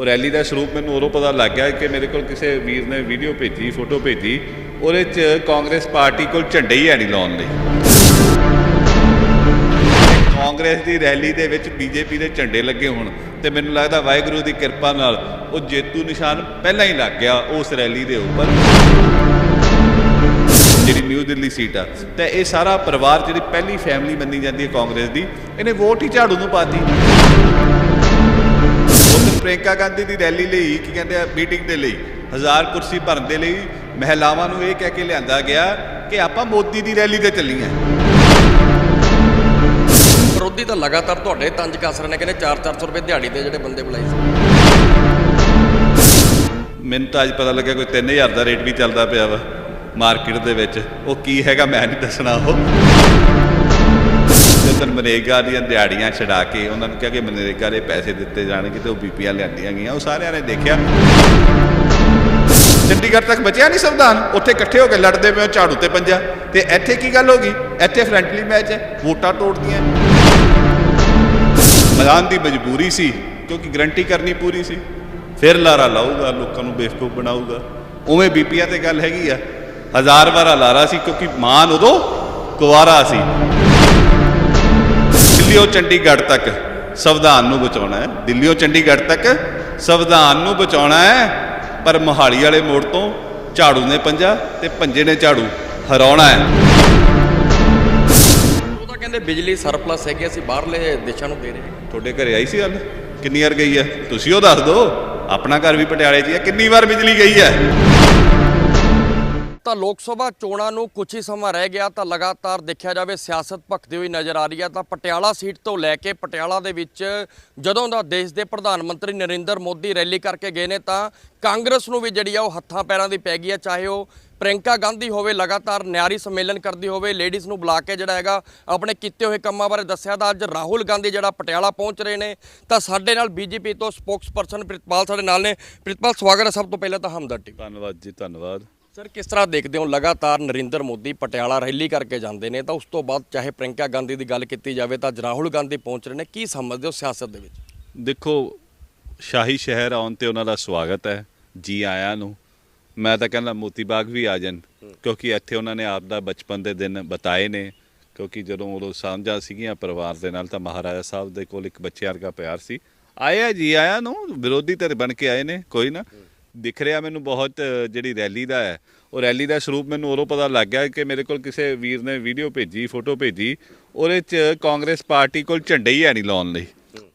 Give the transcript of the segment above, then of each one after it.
ਉਹ ਰੈਲੀ ਦਾ ਸਰੂਪ ਮੈਨੂੰ ਉਦੋਂ ਪਤਾ ਲੱਗ ਗਿਆ ਕਿ ਮੇਰੇ ਕੋਲ ਕਿਸੇ ਵੀਰ ਨੇ ਵੀਡੀਓ ਭੇਜੀ ਫੋਟੋ ਭੇਜੀ, ਉਹਦੇ 'ਚ ਕਾਂਗਰਸ ਪਾਰਟੀ ਕੋਲ ਝੰਡੇ ਹੀ ਹੈ ਨਹੀਂ ਲਾਉਣ ਲਈ। ਕਾਂਗਰਸ ਦੀ ਰੈਲੀ ਦੇ ਵਿੱਚ ਬੀਜੇਪੀ ਦੇ ਝੰਡੇ ਲੱਗੇ ਹੋਣ ਤੇ ਮੈਨੂੰ ਲੱਗਦਾ ਵਾਹਿਗੁਰੂ ਦੀ ਕਿਰਪਾ ਨਾਲ ਉਹ ਜੇਤੂ ਨਿਸ਼ਾਨ ਪਹਿਲਾਂ ਹੀ ਲੱਗ ਗਿਆ ਉਸ ਰੈਲੀ ਦੇ ਉੱਪਰ। ਜਿਹੜੀ ਨਿਊ ਦਿੱਲੀ ਸੀਟ ਆ। ਤੇ ਇਹ ਸਾਰਾ ਪਰਿਵਾਰ ਜਿਹੜੀ ਪਹਿਲੀ ਫੈਮਿਲੀ ਮੰਨੀ ਜਾਂਦੀ ਹੈ ਕਾਂਗਰਸ ਦੀ, ਇਹਨੇ ਵੋਟ ਹੀ ਝਾੜੂ ਨੂੰ ਪਾਤੀ ਉਧਰ ਪ੍ਰਿੰਕਾ ਗਾਂਧੀ ਦੀ ਰੈਲੀ ਲਈ ਕੀ ਕਹਿੰਦੇ ਆ ਮੀਟਿੰਗ ਦੇ ਲਈ। ਹਜ਼ਾਰ ਕੁਰਸੀ ਭਰਨ ਦੇ ਲਈ ਮਹਿਲਾਵਾਂ ਨੂੰ ਇਹ ਕਹਿ ਕੇ ਲਿਆਂਦਾ ਗਿਆ ਕਿ ਆਪਾਂ ਮੋਦੀ ਦੀ ਰੈਲੀ ਤੇ ਚੱਲੀਆਂ। ਵਿਰੋਧੀ ਤਾਂ ਲਗਾਤਾਰ ਤੁਹਾਡੇ ਤੰਜ ਕਸ ਰਹੇ ਨੇ ਕਹਿੰਦੇ 4-400 ਰੁਪਏ ਦਿਹਾੜੀ ਦੇ ਜਿਹੜੇ ਬੰਦੇ ਬੁਲਾਏ ਸੀ। ਮੈਨੂੰ ਤਾਂ ਅੱਜ ਪਤਾ ਲੱਗਿਆ ਕੋਈ 3000 ਦਾ ਰੇਟ ਵੀ ਚੱਲਦਾ ਪਿਆ ਵਾ ਮਾਰਕੀਟ ਦੇ ਵਿੱਚ। ਉਹ ਕੀ ਹੈਗਾ ਮੈਂ ਨਹੀਂ ਦੱਸਣਾ ਉਹ। ਜਦੋਂ ਮਨਰੇਗਾ ਦੀਆਂ ਦਿਹਾੜੀਆਂ ਛਡਾ ਕੇ ਉਹਨਾਂ ਨੂੰ ਕਿਹਾ ਕਿ ਮਨਰੇਗਾ ਦੇ ਪੈਸੇ ਦਿੱਤੇ ਜਾਣਗੇ ਤੇ ਉਹ ਬੀਪੀਆਂ ਲਿਆਂਦੀਆਂ ਗਈਆਂ। ਉਹ ਸਾਰਿਆਂ ਨੇ ਦੇਖਿਆ। ਚੰਡੀਗੜ੍ਹ ਤੱਕ ਬਚਿਆ ਨਹੀਂ ਸੰਵਿਧਾਨ? ਉੱਥੇ ਇਕੱਠੇ ਹੋ ਕੇ ਲੜਦੇ ਪਏ ਹੋ, ਝਾੜੂ ਤੇ ਪੰਜਾ। ਤੇ ਇੱਥੇ ਕੀ ਗੱਲ ਹੋ ਗਈ? ਇੱਥੇ ਫਰੈਂਡਲੀ ਮੈਚ ਹੈ, ਵੋਟਾਂ ਤੋੜਦੀਆਂ ਮੈਦਾਨ ਦੀ ਮਜਬੂਰੀ ਸੀ, ਕਿਉਂਕਿ ਗਰੰਟੀ ਕਰਨੀ ਪੂਰੀ ਸੀ। ਫਿਰ ਲਾਰਾ ਲਾਊਗਾ, ਲੋਕਾਂ ਨੂੰ ਬੇਵਕੂਫ ਬਣਾਊਗਾ। ਉਵੇਂ ਬੀਪੀਆਂ ਤੇ ਗੱਲ ਹੈਗੀ ਆ। ਹਜ਼ਾਰ ਵਾਰਾ ਲਾਰਾ ਸੀ, ਕਿਉਂਕਿ ਮਾਨ ਉਦੋਂ ਕੁਵਾਰਾ ਸੀ। ਦਿੱਲੀੋਂ ਚੰਡੀਗੜ੍ਹ ਤੱਕ ਸੰਵਿਧਾਨ ਨੂੰ ਬਚਾਉਣਾ ਹੈ। ਦਿੱਲੀੋਂ ਚੰਡੀਗੜ੍ਹ ਤੱਕ ਸੰਵਿਧਾਨ ਨੂੰ ਬਚਾਉਣਾ ਹੈ ਪਰ ਮੋਹਾਲੀ ਵਾਲੇ ਮੋੜ ਤੋਂ ਝਾੜੂ ਨੇ ਪੰਜਾ ਤੇ ਪੰਜੇ ਨੇ ਝਾੜੂ ਹਰਾਉਣਾ ਹੈ। ਉਹ ਤਾਂ ਕਹਿੰਦੇ ਬਿਜਲੀ ਸਰਪਲਸ ਹੈਗੀ ਅਸੀਂ ਬਾਹਰਲੇ ਦੇਸ਼ਾਂ ਨੂੰ ਦੇ ਰਹੇ ਹਾਂ। ਤੁਹਾਡੇ ਘਰੇ ਆਈ ਸੀ ਗੱਲ? ਕਿੰਨੀ ਵਾਰ ਗਈ ਹੈ? ਤੁਸੀਂ ਉਹ ਦੱਸ ਦਿਓ। ਆਪਣਾ ਘਰ ਵੀ ਪਟਿਆਲੇ 'ਚ ਹੀ ਹੈ। ਕਿੰਨੀ ਵਾਰ ਬਿਜਲੀ ਗਈ ਹੈ? ਤਾਂ ਲੋਕ ਸਭਾ ਚੋਣਾਂ ਨੂੰ ਕੁਝ ਹੀ ਸਮਾਂ ਰਹਿ ਗਿਆ ਤਾਂ ਲਗਾਤਾਰ ਦੇਖਿਆ ਜਾਵੇ ਸਿਆਸਤ ਭਖਦੀ ਹੋਈ ਨਜ਼ਰ ਆ ਰਹੀ ਹੈ ਤਾਂ ਪਟਿਆਲਾ ਸੀਟ ਤੋਂ ਲੈ ਕੇ ਪਟਿਆਲਾ ਦੇ ਵਿੱਚ ਜਦੋਂ ਦਾ ਦੇਸ਼ ਦੇ ਪ੍ਰਧਾਨ ਮੰਤਰੀ ਨਰਿੰਦਰ ਮੋਦੀ ਰੈਲੀ ਕਰਕੇ ਗਏ ਨੇ ਤਾਂ ਕਾਂਗਰਸ ਨੂੰ ਵੀ ਜਿਹੜੀ ਆ ਉਹ ਹੱਥਾਂ ਪੈਰਾਂ ਦੀ ਪੈ ਗਈ ਹੈ, ਚਾਹੇ ਉਹ ਪ੍ਰਿੰਕਾ ਗਾਂਧੀ ਹੋਵੇ, ਲਗਾਤਾਰ ਨਿਆਰੀ ਸੰਮੇਲਨ ਕਰਦੀ ਹੋਵੇ ਲੇਡੀਜ਼ ਨੂੰ ਬੁਲਾ ਕੇ ਜਿਹੜਾ ਹੈਗਾ ਆਪਣੇ ਕੀਤੇ ਹੋਏ ਕੰਮਾਂ ਬਾਰੇ ਦੱਸਿਆ ਤਾਂ ਅੱਜ ਰਾਹੁਲ ਗਾਂਧੀ ਜਿਹੜਾ ਪਟਿਆਲਾ ਪਹੁੰਚ ਰਹੇ ਨੇ ਤਾਂ ਸਾਡੇ ਨਾਲ ਬੀਜੇਪੀ ਤੋਂ ਸਪੋਕਸਪਰਸਨ ਪ੍ਰਿਤਪਾਲ ਸਾਡੇ ਨਾਲ ਨੇ। ਪ੍ਰਿਤਪਾਲ, ਸਵਾਗਤ ਹੈ ਸਭ ਤੋਂ ਪਹਿਲਾਂ ਤਾਂ ਹਮਦਰਦੀ। ਧੰਨਵਾਦ ਜੀ, ਧੰਨਵਾਦ। ਸਰ ਕਿਸ ਤਰ੍ਹਾਂ ਦੇਖਦੇ ਹੋ ਲਗਾਤਾਰ ਨਰਿੰਦਰ ਮੋਦੀ ਪਟਿਆਲਾ ਰੈਲੀ ਕਰਕੇ ਜਾਂਦੇ ਨੇ? ਤਾਂ ਉਸ ਤੋਂ ਬਾਅਦ ਚਾਹੇ ਪ੍ਰਿੰਕਾ ਗਾਂਧੀ ਦੀ ਗੱਲ ਕੀਤੀ ਜਾਵੇ ਤਾਂ ਅੱਜ ਰਾਹੁਲ ਗਾਂਧੀ ਪਹੁੰਚ ਰਹੇ ਨੇ। ਕੀ ਸਮਝਦੇ ਹੋ ਸਿਆਸਤ ਦੇ ਵਿੱਚ? ਦੇਖੋ, ਸ਼ਾਹੀ ਸ਼ਹਿਰ ਆਉਣ ਤੇ ਉਹਨਾਂ ਦਾ ਸਵਾਗਤ ਹੈ, ਜੀ ਆਇਆਂ ਨੂੰ। ਮੈਂ ਤਾਂ ਕਹਿੰਦਾ ਮੋਤੀ ਬਾਗ ਵੀ ਆ ਜਾਣ, ਕਿਉਂਕਿ ਇੱਥੇ ਉਹਨਾਂ ਨੇ ਆਪ ਦਾ ਬਚਪਨ ਦੇ ਦਿਨ ਬਤਾਏ ਨੇ। ਕਿਉਂਕਿ ਜਦੋਂ ਉਹ ਸਾਂਝਾ ਸੀਗੀਆਂ ਪਰਿਵਾਰ ਦੇ ਨਾਲ, ਤਾਂ ਮਹਾਰਾਜਾ ਸਾਹਿਬ ਦੇ ਕੋਲ ਇੱਕ ਬੱਚੇ ਵਰਗਾ ਪਿਆਰ ਸੀ। ਆਇਆ ਜੀ ਆਇਆ ਨੂੰ, ਵਿਰੋਧੀ ਧਿਰ ਬਣ ਕੇ ਆਏ ਨੇ, ਕੋਈ ਨਾ। ਦਿਖ ਰਿਹਾ ਮੈਨੂੰ ਬਹੁਤ, ਜਿਹੜੀ ਰੈਲੀ ਦਾ ਹੈ, ਉਹ ਰੈਲੀ ਦਾ ਸਰੂਪ ਮੈਨੂੰ ਉਦੋਂ ਪਤਾ ਲੱਗ ਗਿਆ ਕਿ ਮੇਰੇ ਕੋਲ ਕਿਸੇ ਵੀਰ ਨੇ ਵੀਡੀਓ ਭੇਜੀ ਫੋਟੋ ਭੇਜੀ, ਉਹਦੇ 'ਚ ਕਾਂਗਰਸ ਪਾਰਟੀ ਕੋਲ ਝੰਡੇ ਹੀ ਹੈ ਨਹੀਂ ਲਾਉਣ ਲਈ।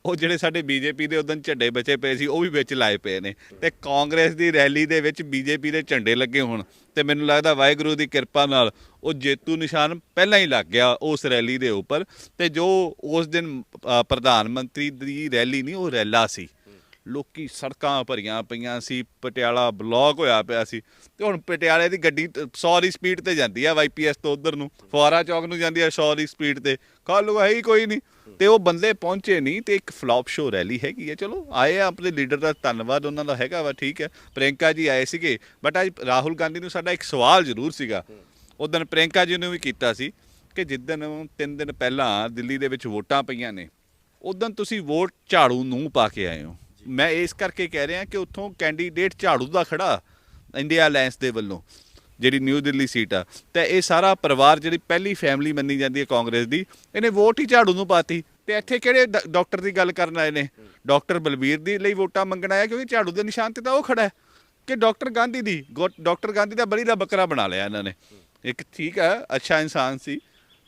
ਉਹ ਜਿਹੜੇ ਸਾਡੇ ਬੀਜੇਪੀ ਦੇ ਉਦੋਂ ਝੰਡੇ ਬਚੇ ਪਏ ਸੀ, ਉਹ ਵੀ ਵਿੱਚ ਲਾਏ ਪਏ ਨੇ। ਤੇ ਕਾਂਗਰਸ ਦੀ ਰੈਲੀ ਦੇ ਵਿੱਚ ਬੀਜੇਪੀ ਦੇ ਝੰਡੇ ਲੱਗੇ ਹੋਣ, ਤੇ ਮੈਨੂੰ ਲੱਗਦਾ ਵਾਹਿਗੁਰੂ ਦੀ ਕਿਰਪਾ ਨਾਲ ਉਹ ਜੇਤੂ ਨਿਸ਼ਾਨ ਪਹਿਲਾਂ ਹੀ ਲੱਗ ਗਿਆ ਉਸ ਰੈਲੀ ਦੇ ਉੱਪਰ। ਤੇ ਜੋ ਉਸ ਦਿਨ ਪ੍ਰਧਾਨ ਮੰਤਰੀ ਦੀ ਰੈਲੀ ਨਹੀਂ, ਉਹ ਰੈਲਾ ਸੀ। ਲੋਕੀ ਸੜਕਾਂ ਭਰੀਆਂ ਪਈਆਂ ਸੀ, ਪਟਿਆਲਾ ਬਲੌਕ ਹੋਇਆ ਪਿਆ ਸੀ ਤੇ ਹੁਣ ਪਟਿਆਲੇ ਦੀ ਗੱਡੀ 100 ਦੀ ਸਪੀਡ ਤੇ ਜਾਂਦੀ ਆ ਵਾਈਪੀਐਸ ਤੋਂ ਉਧਰ ਨੂੰ, ਫੁਆਰਾ ਚੌਕ ਨੂੰ ਜਾਂਦੀ ਆ 100 ਦੀ ਸਪੀਡ ਤੇ ਕੱਲ ਹੈ ਹੀ ਕੋਈ ਨਹੀਂ। ਤੇ ਉਹ ਬੰਦੇ ਪਹੁੰਚੇ ਨਹੀਂ ਤੇ ਇੱਕ ਫਲॉप ਸ਼ੋ ਰੈਲੀ ਹੈਗੀ ਹੈ ਚਲੋ, ਆਏ ਆ ਆਪਣੇ ਲੀਡਰ ਦਾ ਧੰਨਵਾਦ ਉਹਨਾਂ ਦਾ ਹੈਗਾ ਵਾ, ਠੀਕ ਹੈ ਪ੍ਰਿੰਕਾ ਜੀ ਆਏ ਸੀਗੇ ਬਟ ਅੱਜ ਰਾਹੁਲ ਗਾਂਧੀ ਨੂੰ ਸਾਡਾ ਇੱਕ ਸਵਾਲ ਜ਼ਰੂਰ ਸੀਗਾ। ਉਦੋਂ ਪ੍ਰਿੰਕਾ ਜੀ ਨੂੰ ਵੀ ਕੀਤਾ ਸੀ ਕਿ ਜਿੱਦਣ ਤਿੰਨ ਦਿਨ ਪਹਿਲਾਂ ਦਿੱਲੀ ਦੇ ਵਿੱਚ ਵੋਟਾਂ ਪਈਆਂ ਨੇ, ਉਦੋਂ ਤੁਸੀਂ ਵੋਟ ਝਾੜੂ ਨੂੰ ਪਾ ਕੇ ਆਏ ਹੋ। ਮੈਂ ਇਸ ਕਰਕੇ ਕਹਿ ਰਿਹਾ ਕਿ ਉੱਥੋਂ ਕੈਂਡੀਡੇਟ ਝਾੜੂ ਦਾ ਖੜਾ ਇੰਡੀਆ ਅਲਾਈਅੰਸ ਦੇ ਵੱਲੋਂ, ਜਿਹੜੀ ਨਿਊ ਦਿੱਲੀ ਸੀਟ ਆ। ਤੇ ਇਹ ਸਾਰਾ ਪਰਿਵਾਰ ਜਿਹੜੀ ਪਹਿਲੀ ਫੈਮਿਲੀ ਮੰਨੀ ਜਾਂਦੀ ਹੈ ਕਾਂਗਰਸ ਦੀ, ਇਹਨੇ ਵੋਟ ਹੀ ਝਾੜੂ ਨੂੰ ਪਾਤੀ। ਤੇ ਇੱਥੇ ਕਿਹੜੇ ਡ- ਡਾਕਟਰ ਦੀ ਗੱਲ ਕਰਨ ਆਏ ਨੇ? ਡਾਕਟਰ ਬਲਬੀਰ ਦੀ ਲਈ ਵੋਟਾਂ ਮੰਗਣ ਆਇਆ ਕਿਉਂਕਿ ਝਾੜੂ ਦੇ ਨਿਸ਼ਾਨ ਤੇ ਤਾਂ ਉਹ ਖੜਾ ਹੈ। ਕਿ ਡਾਕਟਰ ਗਾਂਧੀ ਦੀ, ਗੋ- ਡਾਕਟਰ ਗਾਂਧੀ ਦਾ ਬਲੀ ਦਾ ਬੱਕਰਾ ਬਣਾ ਲਿਆ ਇਹਨਾਂ ਨੇ। ਇੱਕ ਠੀਕ ਆ ਅੱਛਾ ਇਨਸਾਨ ਸੀ।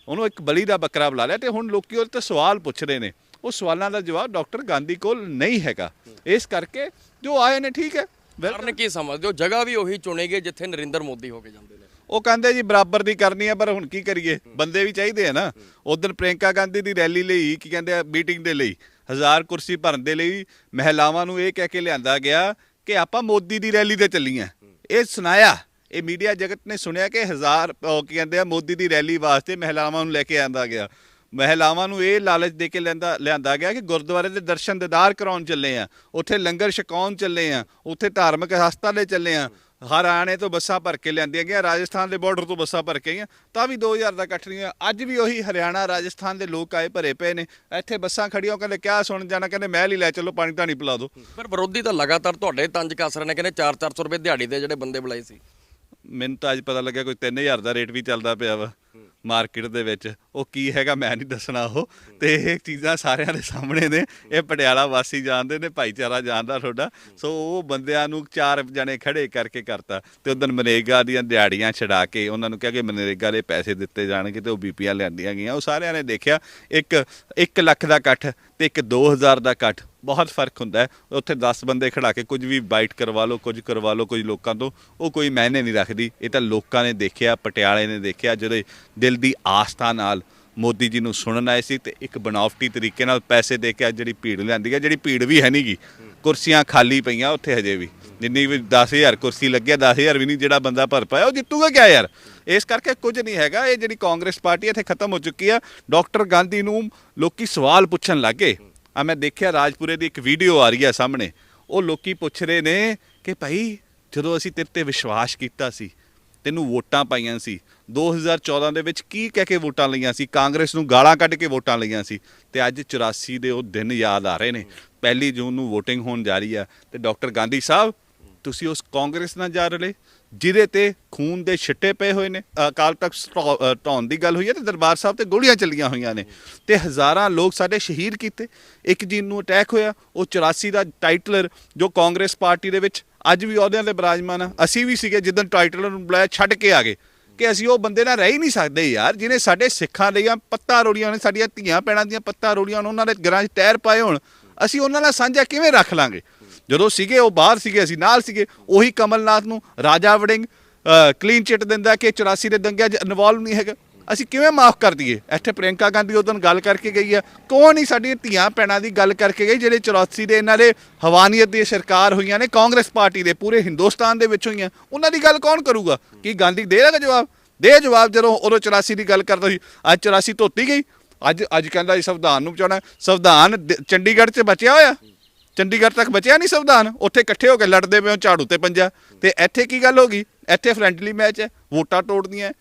ਉਹਨੂੰ ਇੱਕ ਬਲੀ ਦਾ ਬੱਕਰਾ ਬਣਾ ਲਿਆ ਤੇ ਹੁਣ ਲੋਕੀ ਉਹਦੇ ਤੇ ਸਵਾਲ ਪੁੱਛ ਰਹੇ ਨੇ। ਉਹ ਸਵਾਲਾਂ ਦਾ ਜਵਾਬ ਡਾਕਟਰ ਗਾਂਧੀ ਕੋਲ ਨਹੀਂ ਹੈਗਾ। ਇਸ ਕਰਕੇ ਜੋ ਆਏ ਨੇ ਠੀਕ ਹੈ. ਕਾਰਨ ਕੀ ਸਮਝਦੇ ਹੋ? ਜਗ੍ਹਾ ਵੀ ਉਹੀ ਚੁਣੇਗੇ ਜਿੱਥੇ ਨਰਿੰਦਰ ਮੋਦੀ ਹੋ ਕੇ ਜਾਂਦੇ ਨੇ। ਉਹ ਕਹਿੰਦੇ ਜੀ ਬਰਾਬਰ ਦੀ ਕਰਨੀ ਆ ਪਰ ਹੁਣ ਕੀ ਕਰੀਏ? ਬੰਦੇ ਵੀ ਚਾਹੀਦੇ ਆ ਨਾ। ਉਦੋਂ ਪ੍ਰਿੰਕਾ ਗਾਂਧੀ ਦੀ ਰੈਲੀ ਲਈ ਕੀ ਕਹਿੰਦੇ ਆ ਮੀਟਿੰਗ ਦੇ ਲਈ। ਹਜ਼ਾਰ ਕੁਰਸੀ ਭਰਨ ਦੇ ਲਈ ਮਹਿਲਾਵਾਂ ਨੂੰ ਇਹ ਕਹਿ ਕੇ ਲਿਆਂਦਾ ਗਿਆ ਕਿ ਆਪਾਂ ਮੋਦੀ ਦੀ ਰੈਲੀ ਤੇ ਚੱਲੀਆਂ ਇਹ ਸੁਣਾਇਆ। ਇਹ ਮੀਡੀਆ ਜਗਤ ਨੇ ਸੁਣਿਆ ਕਿ ਹਜ਼ਾਰ ਕੀ ਕਹਿੰਦੇ ਆ ਮੋਦੀ ਦੀ ਰੈਲੀ ਵਾਸਤੇ ਮਹਿਲਾਵਾਂ ਨੂੰ ਲੈ ਕੇ ਆਂਦਾ ਗਿਆ। ਮਹਿਲਾਵਾਂ ਨੂੰ ਇਹ ਲਾਲਚ ਦੇ ਕੇ ਲੈਂਦਾ ਲਿਆਂਦਾ ਗਿਆ ਕਿ ਗੁਰਦੁਆਰੇ ਦੇ ਦਰਸ਼ਨ ਦਿਦਾਰ ਕਰਾਉਣ ਚੱਲੇ ਆ ਉੱਥੇ ਲੰਗਰ ਛਕਾਉਣ ਚੱਲੇ ਆ ਉੱਥੇ ਧਾਰਮਿਕ ਹਸਪਤਾਲੇ ਚੱਲੇ ਆ ਹਰਿਆਣੇ ਤੋਂ ਬੱਸਾਂ ਭਰ ਕੇ ਲਿਆਂਦੀਆਂ ਗਈਆਂ ਰਾਜਸਥਾਨ ਦੇ ਬਾਰਡਰ ਤੋਂ ਬੱਸਾਂ ਭਰ ਕੇ ਆਈਆਂ ਤਾਂ ਵੀ 2000 ਦਾ ਇਕੱਠ ਨਹੀਂ ਹੋਇਆ ਅੱਜ ਵੀ ਉਹੀ ਹਰਿਆਣਾ ਰਾਜਸਥਾਨ ਦੇ ਲੋਕ ਆਏ ਭਰੇ ਪਏ ਨੇ ਇੱਥੇ ਬੱਸਾਂ ਖੜੀਆਂ ਕਹਿੰਦੇ ਕਿਆ ਸੁਣ ਜਾਣਾ ਕਹਿੰਦੇ ਮਹਿਲ ਹੀ ਲੈ ਚੱਲੋ ਪਾਣੀ ਧਾਣੀ ਪਿਲਾ ਦਿਓ। ਪਰ ਵਿਰੋਧੀ ਤਾਂ ਲਗਾਤਾਰ ਤੁਹਾਡੇ ਤੰਜ ਕੱਸ ਰਹੇ ਨੇ ਕਹਿੰਦੇ 4-400 ਰੁਪਏ ਦਿਹਾੜੀ ਦੇ ਜਿਹੜੇ ਬੰਦੇ ਬੁਲਾਏ ਸੀ। ਮੈਨੂੰ ਤਾਂ ਅੱਜ ਪਤਾ ਲੱਗਿਆ ਕੋਈ 3000 ਦਾ ਰੇਟ ਵੀ ਚੱਲਦਾ ਪਿਆ ਵਾ। ਮਾਰਕੀਟ ਦੇ ਵਿੱਚ। ਉਹ ਕੀ ਹੈਗਾ ਮੈਂ ਨਹੀਂ ਦੱਸਣਾ ਉਹ। ਤੇ ਇਹ ਚੀਜ਼ਾਂ ਸਾਰਿਆਂ ਦੇ ਸਾਹਮਣੇ ਨੇ। ਇਹ ਪਟਿਆਲਾ ਵਾਸੀ ਜਾਣਦੇ ਨੇ, ਭਾਈਚਾਰਾ ਜਾਣਦਾ ਤੁਹਾਡਾ। ਸੋ ਉਹ ਬੰਦਿਆਂ ਨੂੰ ਚਾਰ ਜਣੇ ਖੜੇ ਕਰਕੇ ਕਰਤਾ। ਤੇ ਉਦੋਂ ਮਨਰੇਗਾ ਦੀਆਂ ਦਿਹਾੜੀਆਂ ਛਡਾ ਕੇ ਉਹਨਾਂ ਨੂੰ ਕਿਹਾ ਕਿ ਮਨਰੇਗਾ ਦੇ ਪੈਸੇ ਦਿੱਤੇ ਜਾਣਗੇ ਤੇ ਉਹ ਬੀਪੀਆਂ ਲਿਆਂਦੀਆਂ ਗਈਆਂ। ਉਹ ਸਾਰਿਆਂ ਨੇ ਦੇਖਿਆ, ਇੱਕ 1 ਲੱਖ ਦਾ ਇਕੱਠ ਤੇ ਇੱਕ 2000 ਦਾ ਇਕੱਠ। ਬਹੁਤ ਫ਼ਰਕ ਹੁੰਦਾ ਹੈ। ਉੱਥੇ 10 ਬੰਦੇ ਖੜਾ ਕੇ ਕੁਝ ਵੀ ਬਾਈਟ ਕਰਵਾ ਲਓ, ਕੁਝ ਕਰਵਾ ਲਓ, ਕੁਝ ਲੋਕਾਂ ਤੋਂ, ਉਹ ਕੋਈ ਮਾਇਨੇ ਨਹੀਂ ਰੱਖਦੀ। ਇਹ ਤਾਂ ਲੋਕਾਂ ਨੇ ਦੇਖਿਆ, ਪਟਿਆਲੇ ਨੇ ਦੇਖਿਆ ਜਿਹੜੇ ਦਿਲ ਦੀ ਆਸਥਾ ਨਾਲ ਮੋਦੀ ਜੀ ਨੂੰ ਸੁਣਨ ਆਏ ਸੀ ਤੇ ਇੱਕ ਬਨਾਵਟੀ ਤਰੀਕੇ ਨਾਲ ਪੈਸੇ ਦੇ ਕੇ ਅੱਜ ਜਿਹੜੀ ਭੀੜ ਲਿਆਂਦੀ ਹੈ ਜਿਹੜੀ ਭੀੜ ਵੀ ਹੈ ਨਹੀਂਗੀ ਕੁਰਸੀਆਂ ਖਾਲੀ ਪਈਆਂ ਉੱਥੇ ਹਜੇ ਵੀ। ਜਿੰਨੀ ਵੀ 10000 ਕੁਰਸੀ ਲੱਗਿਆ 10000 ਵੀ ਨਹੀਂ ਜਿਹੜਾ ਬੰਦਾ ਭਰ ਪਾਇਆ, ਉਹ ਜਿੱਤੂਗਾ ਕਿਆ ਯਾਰ? ਇਸ ਕਰਕੇ ਕੁਝ ਨਹੀਂ ਹੈਗਾ। ਇਹ ਜਿਹੜੀ ਕਾਂਗਰਸ ਪਾਰਟੀ ਇੱਥੇ ਖਤਮ ਹੋ ਚੁੱਕੀ ਆ। ਡਾਕਟਰ ਗਾਂਧੀ ਨੂੰ ਲੋਕੀ ਸਵਾਲ ਪੁੱਛਣ ਲੱਗੇ ਆ ਮੈਂ ਦੇਖਿਆ ਰਾਜਪੁਰੇ ਦੀ ਇੱਕ ਵੀਡੀਓ ਆ ਰਹੀ ਹੈ ਸਾਹਮਣੇ। ਉਹ ਲੋਕੀ ਪੁੱਛ ਰਹੇ ਨੇ ਕਿ ਭਾਈ ਜਦੋਂ ਅਸੀਂ ਤੇਰੇ ਤੇ ਵਿਸ਼ਵਾਸ ਕੀਤਾ ਸੀ, ਤੈਨੂੰ ਵੋਟਾਂ ਪਾਈਆਂ ਸੀ 2014 ਦੇ ਵਿੱਚ ਕੀ ਕਹਿ ਕੇ ਵੋਟਾਂ ਲਈਆਂ ਸੀ? ਕਾਂਗਰਸ ਨੂੰ ਗਾਲਾਂ ਕੱਢ ਕੇ ਵੋਟਾਂ ਲਈਆਂ ਸੀ। ਤੇ ਅੱਜ 84 ਦੇ ਉਹ ਦਿਨ ਯਾਦ ਆ ਰਹੇ ਨੇ। ਪਹਿਲੀ ਜੂਨ ਨੂੰ VOTING ਹੋਣ ਜਾ ਰਹੀ ਆ। ਤੇ ਡਾਕਟਰ ਗਾਂਧੀ ਸਾਹਿਬ, ਤੁਸੀਂ ਉਸ ਕਾਂਗਰਸ ਨਾਲ ਜਾ ਰਹੇ ਜਿਹਦੇ ਤੇ ਖੂਨ ਦੇ ਛਿੱਟੇ ਪਏ ਹੋਏ ਨੇ। ਅਕਾਲ ਤਖਤ ਢਾਉਣ ਦੀ ਗੱਲ ਹੋਈ ਹੈ ਤੇ ਦਰਬਾਰ ਸਾਹਿਬ ਤੇ ਗੋਲੀਆਂ ਚੱਲੀਆਂ ਹੋਈਆਂ ਨੇ ਤੇ ਹਜ਼ਾਰਾਂ ਲੋਕ ਸਾਡੇ ਸ਼ਹੀਦ ਕੀਤੇ। ਇੱਕ ਜੀ ਨੂੰ ਅਟੈਕ ਹੋਇਆ, ਉਹ 84 ਦਾ ਟਾਈਟਲਰ ਜੋ ਕਾਂਗਰਸ ਪਾਰਟੀ ਦੇ ਵਿੱਚ ਅੱਜ ਵੀ ਅਹੁਦਿਆਂ ਤੇ ਬਿਰਾਜਮਾਨ ਆ। ਅਸੀਂ ਵੀ ਸੀਗੇ ਜਿੱਦਣ ਟਾਈਟਲਰ ਨੂੰ ਬੁਲਾਇਆ, ਛੱਡ ਕੇ ਆ ਗਏ। ਕਿ ਅਸੀਂ ਉਹ ਬੰਦੇ ਨਾਲ ਰਹਿ ਹੀ ਨਹੀਂ ਸਕਦੇ ਯਾਰ, ਜਿਹਨੇ ਸਾਡੇ ਸਿੱਖਾਂ ਲਈਆਂ ਪੱਤਾ ਰੋੜੀਆਂ ਨੇ, ਸਾਡੀਆਂ ਧੀਆਂ ਪੈਣਾਂ ਦੀਆਂ ਪੱਤਾ ਰੋੜੀਆਂ ਨੇ, ਉਹਨਾਂ ਦੇ ਗਰਾਂ 'ਚ ਟਾਇਰ ਪਾਏ ਹੋਣ। ਅਸੀਂ ਉਹਨਾਂ ਨਾਲ ਸਾਂਝਾ ਕਿਵੇਂ ਰੱਖ ਲਾਂਗੇ? ਜਦੋਂ ਸੀਗੇ, ਉਹ ਬਾਹਰ ਸੀਗੇ, ਅਸੀਂ ਨਾਲ ਸੀਗੇ। ਉਹੀ ਕਮਲਨਾਥ ਨੂੰ ਰਾਜਾ ਵੜਿੰਗ ਕਲੀਨ ਚਿੱਟ ਦਿੰਦਾ ਕਿ 84 ਦੇ ਦੰਗਿਆਂ 'ਚ ਇਨਵੋਲਵ ਨਹੀਂ ਹੈਗਾ। ਅਸੀਂ ਕਿਵੇਂ ਮਾਫ ਕਰ ਦਈਏ? ਇੱਥੇ ਪ੍ਰਿਯੰਕਾ ਗਾਂਧੀ ਉਦੋਂ ਗੱਲ ਕਰਕੇ ਗਈ ਆ। ਕੌਣ ਹੀ ਸਾਡੀਆਂ ਧੀਆਂ ਪੈਣਾਂ ਦੀ ਗੱਲ ਕਰਕੇ ਗਈ, ਜਿਹੜੇ 84 ਦੇ ਇਹਨਾਂ ਦੇ ਹਵਾਨੀਅਤ ਦੀ ਸਰਕਾਰ ਹੋਈਆਂ ਨੇ, ਕਾਂਗਰਸ ਪਾਰਟੀ ਦੇ, ਪੂਰੇ ਹਿੰਦੁਸਤਾਨ ਦੇ ਵਿੱਚ ਹੋਈਆਂ। ਉਹਨਾਂ ਦੀ ਗੱਲ ਕੌਣ ਕਰੂਗਾ? ਕੀ ਗਾਂਧੀ ਦੇਗਾ ਜਵਾਬ? ਦੇ ਜਵਾਬ ਜਦੋਂ ਉਦੋਂ 84 ਦੀ ਗੱਲ ਕਰਦਾ ਸੀ। ਅੱਜ 84 ਧੋਤੀ ਗਈ। ਅੱਜ ਅੱਜ ਕਹਿੰਦਾ ਜੀ ਸੰਵਿਧਾਨ ਨੂੰ ਬਚਾਉਣਾ ਸੰਵਿਧਾਨ ਚੰਡੀਗੜ੍ਹ 'ਚ ਬਚਿਆ ਹੋਇਆ। ਚੰਡੀਗੜ੍ਹ ਤੱਕ ਬਚਿਆ ਨਹੀਂ ਸੰਵਿਧਾਨ? ਉੱਥੇ ਇਕੱਠੇ ਹੋ ਕੇ ਲੜਦੇ ਪਏ ਹੋ ਝਾੜੂ ਤੇ ਪੰਜਾ। ਤੇ ਇੱਥੇ ਕੀ ਗੱਲ ਹੋ ਗਈ? ਇੱਥੇ ਫਰੈਂਡਲੀ ਮੈਚ ਹੈ ਵੋਟਾਂ ਤੋੜਦੀਆਂ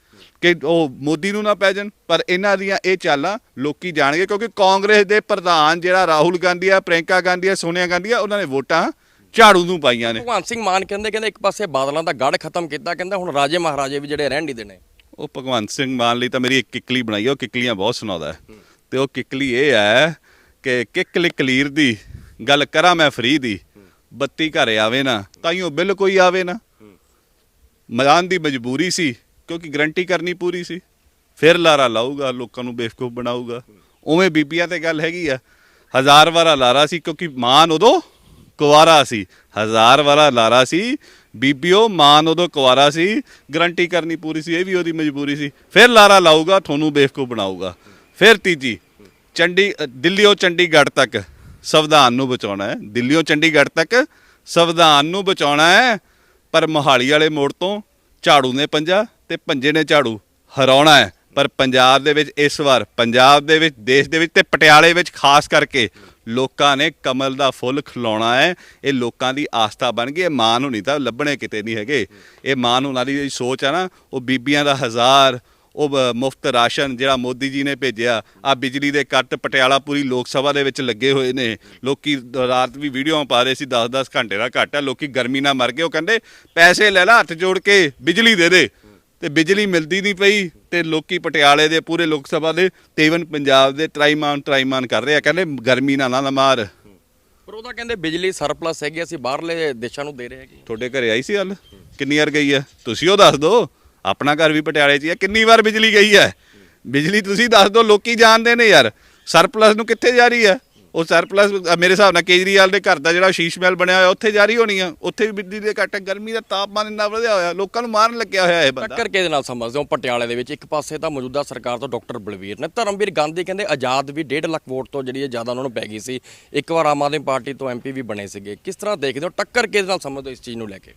ਕਿ ਉਹ ਮੋਦੀ ਨੂੰ ਨਾ ਪੈ ਜਾਣ। ਪਰ ਇਹਨਾਂ ਦੀਆਂ ਇਹ ਚਾਲਾਂ ਲੋਕੀ ਜਾਣਗੇ ਕਿਉਂਕਿ ਕਾਂਗਰਸ ਦੇ ਪ੍ਰਧਾਨ ਜਿਹੜਾ ਰਾਹੁਲ ਗਾਂਧੀ ਆ ਪ੍ਰਿਯੰਕਾ ਗਾਂਧੀ ਆ ਸੋਨੀਆ ਗਾਂਧੀ ਆ ਉਹਨਾਂ ਨੇ ਵੋਟਾਂ ਝਾੜੂ ਨੂੰ ਪਾਈਆਂ ਨੇ। ਭਗਵੰਤ ਸਿੰਘ ਮਾਨ ਕਹਿੰਦੇ ਕਹਿੰਦੇ ਇੱਕ ਪਾਸੇ ਬਾਦਲਾਂ ਦਾ ਗੜ ਖਤਮ ਕੀਤਾ ਕਹਿੰਦਾ ਹੁਣ ਰਾਜੇ ਮਹਾਰਾਜੇ ਵੀ ਜਿਹੜੇ ਰਹਿਣ ਨਹੀਂ ਦੇਣੇ। ਉਹ ਭਗਵੰਤ ਸਿੰਘ ਮਾਨ ਲਈ ਤਾਂ ਮੇਰੀ ਇੱਕ ਕਿੱਕਲੀ ਬਣਾਈ ਉਹ ਕਿੱਕਲੀਆਂ ਬਹੁਤ ਸੁਣਾਉਂਦਾ। ਤੇ ਉਹ ਕਿੱਕਲੀ ਇਹ ਹੈ ਕਿ ਕਿੱਕਲੀ ਕਲੀਰ ਦੀ ਗੱਲ ਕਰਾਂ ਮੈਂ ਫਰੀ ਦੀ ਬੱਤੀ ਘਰ ਆਵੇ ਨਾ ਤਾਈਓ ਬਿੱਲ ਕੋਈ ਆਵੇ ਨਾ। ਮੈਦਾਨ ਦੀ ਮਜਬੂਰੀ ਸੀ ਕਿਉਂਕਿ ਗਰੰਟੀ ਕਰਨੀ ਪੂਰੀ ਸੀ। ਫਿਰ ਲਾਰਾ ਲਾਊਗਾ ਲੋਕਾਂ ਨੂੰ ਬੇਵਕੂਫ ਬਣਾਊਗਾ। ਉਵੇਂ ਬੀਬੀਆਂ ਤੇ ਗੱਲ ਹੈਗੀ ਆ। ਹਜ਼ਾਰ ਵਾਰਾ ਲਾਰਾ ਸੀ ਕਿਉਂਕਿ ਮਾਨ ਉਦੋਂ ਕੁਵਾਰਾ ਸੀ। ਹਜ਼ਾਰ ਵਾਰਾ ਲਾਰਾ ਸੀ ਬੀਬੀਓ ਮਾਨ ਉਦੋਂ ਕੁਵਾਰਾ ਸੀ ਗਰੰਟੀ ਕਰਨੀ ਪੂਰੀ ਸੀ ਇਹ ਵੀ ਉਹਦੀ ਮਜਬੂਰੀ ਸੀ। ਫਿਰ ਲਾਰਾ ਲਾਊਗਾ ਤੁਹਾਨੂੰ ਬੇਵਕੂਫ ਬਣਾਊਗਾ। ਫਿਰ ਤੀਜੀ ਚੰਡੀ ਅ, ਦਿੱਲੀੋਂ ਚੰਡੀਗੜ੍ਹ ਤੱਕ। ਸੰਵਿਧਾਨ ਨੂੰ ਬਚਾਉਣਾ ਹੈ। ਦਿੱਲੀੋਂ ਚੰਡੀਗੜ੍ਹ ਤੱਕ ਸੰਵਿਧਾਨ ਨੂੰ ਬਚਾਉਣਾ ਹੈ। ਪਰ ਮੋਹਾਲੀ ਵਾਲੇ ਮੋੜ ਤੋਂ ਝਾੜੂ ਨੇ ਪੰਜਾ ਤੇ ਪੰਜੇ ਨੇ ਝਾੜੂ ਹਰਾਉਣਾ ਹੈ। ਪਰ ਪੰਜਾਬ ਦੇ ਵਿੱਚ ਇਸ ਵਾਰ, ਪੰਜਾਬ ਦੇ ਵਿੱਚ, ਦੇਸ਼ ਦੇ ਵਿੱਚ ਤੇ ਪਟਿਆਲੇ ਵਿੱਚ ਖਾਸ ਕਰਕੇ ਲੋਕਾਂ ਨੇ ਕਮਲ ਦਾ ਫੁੱਲ ਖਿਲਾਉਣਾ ਹੈ। ਇਹ ਲੋਕਾਂ ਦੀ ਆਸਥਾ ਬਣ ਗਈ। ਇਹ ਮਾਨ ਹੁਣੀ ਤਾਂ ਲੱਭਣੇ ਕਿਤੇ ਨਹੀਂ ਹੈਗੇ। ਇਹ ਮਾਨ ਹੁਣਾਂ ਦੀ ਜਿਹੜੀ ਸੋਚ ਹੈ ਨਾ, ਉਹ ਬੀਬੀਆਂ ਦਾ ਹਜ਼ਾਰ ਉਹ ਮੁਫਤ ਰਾਸ਼ਨ ਜਿਹੜਾ ਮੋਦੀ ਜੀ ਨੇ ਭੇਜਿਆ ਆ ਬਿਜਲੀ ਦੇ ਕੱਟ ਪਟਿਆਲਾ ਪੂਰੀ ਲੋਕ ਸਭਾ ਦੇ ਵਿੱਚ ਲੱਗੇ ਹੋਏ ਨੇ। ਲੋਕੀ ਰਾਤ ਵੀ ਵੀਡੀਓ ਪਾ ਰਹੇ ਸੀ 10-10 ਘੰਟੇ ਦਾ ਘੱਟ ਹੈ ਲੋਕੀ ਗਰਮੀ ਨਾਲ ਮਰ ਗਏ। ਉਹ ਕਹਿੰਦੇ ਪੈਸੇ ਲੈ ਲੈ ਹੱਥ ਜੋੜ ਕੇ ਬਿਜਲੀ ਦੇ ਦੇ। ਤੇ ਬਿਜਲੀ ਮਿਲਦੀ ਨਹੀਂ ਪਈ ਤੇ ਲੋਕੀ ਪਟਿਆਲੇ ਦੇ ਪੂਰੇ ਲੋਕ ਸਭਾ ਦੇ ਤੇ even ਪੰਜਾਬ ਦੇ ਟਰਾਈਮਾਨ ਟਰਾਈਮਾਨ ਕਰ ਰਹੇ ਆ। ਕਹਿੰਦੇ ਗਰਮੀ ਨਾਲ ਨਾ ਮਾਰ। ਪਰ ਉਹਦਾ ਕਹਿੰਦੇ ਬਿਜਲੀ ਸਰਪਲਸ ਹੈਗੀ ਅਸੀਂ ਬਾਹਰਲੇ ਦੇਸ਼ਾਂ ਨੂੰ ਦੇ ਰਹੇ ਹੈਗੇ। ਤੁਹਾਡੇ ਘਰੇ ਆਈ ਸੀ ਹਲ ਕਿੰਨੀ ਵਾਰ ਗਈ ਹੈ? ਤੁਸੀਂ ਉਹ ਦੱਸ ਦਿਓ ਆਪਣਾ ਘਰ ਵੀ ਪਟਿਆਲੇ 'ਚ ਹੀ ਹੈ ਕਿੰਨੀ ਵਾਰ ਬਿਜਲੀ ਗਈ ਹੈ? ਬਿਜਲੀ ਤੁਸੀਂ ਦੱਸ ਦਿਓ, ਲੋਕੀ ਜਾਣਦੇ ਨੇ ਯਾਰ। ਸਰਪਲਸ ਨੂੰ ਕਿੱਥੇ ਜਾ ਰਹੀ ਹੈ? ਉਹ ਸਰਪਲਸ ਮੇਰੇ ਹਿਸਾਬ ਨਾਲ ਕੇਜਰੀਵਾਲ ਦੇ ਘਰ ਦਾ ਜਿਹੜਾ ਸ਼ੀਸ਼ ਮਹਿਲ ਬਣਿਆ ਹੋਇਆ, ਉੱਥੇ ਜਾਰੀ ਹੋਣੀ ਆ। ਉੱਥੇ ਵੀ ਬਿਜਲੀ ਦੇ ਕੱਟ ਗਰਮੀ ਦਾ ਤਾਪਮਾਨ ਇੰਨਾ ਵਧਿਆ ਹੋਇਆ, ਲੋਕਾਂ ਨੂੰ ਮਾਰਨ ਲੱਗਿਆ ਹੋਇਆ ਇਹ ਬੰਦਾ। ਟੱਕਰ ਕਿਹਦੇ ਨਾਲ ਸਮਝਦੇ ਹੋ? ਪਟਿਆਲੇ ਦੇ ਵਿੱਚ ਇੱਕ ਪਾਸੇ ਤਾਂ ਮੌਜੂਦਾ ਸਰਕਾਰ ਤੋਂ ਡਾਕਟਰ ਬਲਵੀਰ ਨੇ, ਧਰਮਵੀਰ ਗਾਂਧੀ ਕਹਿੰਦੇ ਆਜ਼ਾਦ ਵੀ 1.5 ਲੱਖ ਵੋਟ ਤੋਂ ਜਿਹੜੀ ਹੈ ਜ਼ਿਆਦਾ ਉਹਨਾਂ ਨੂੰ ਪੈ ਗਈ ਸੀ, ਇੱਕ ਵਾਰ ਆਮ ਆਦਮੀ ਪਾਰਟੀ ਤੋਂ ਐਮਪੀ ਵੀ ਬਣੇ ਸੀਗੇ। ਕਿਸ ਤਰ੍ਹਾਂ ਦੇਖਦੇ ਹੋ? ਟੱਕਰ ਕਿਹਦੇ ਨਾਲ ਸਮਝਦੇ ਹੋ ਇਸ ਚੀਜ਼ ਨੂੰ ਲੈ ਕੇ?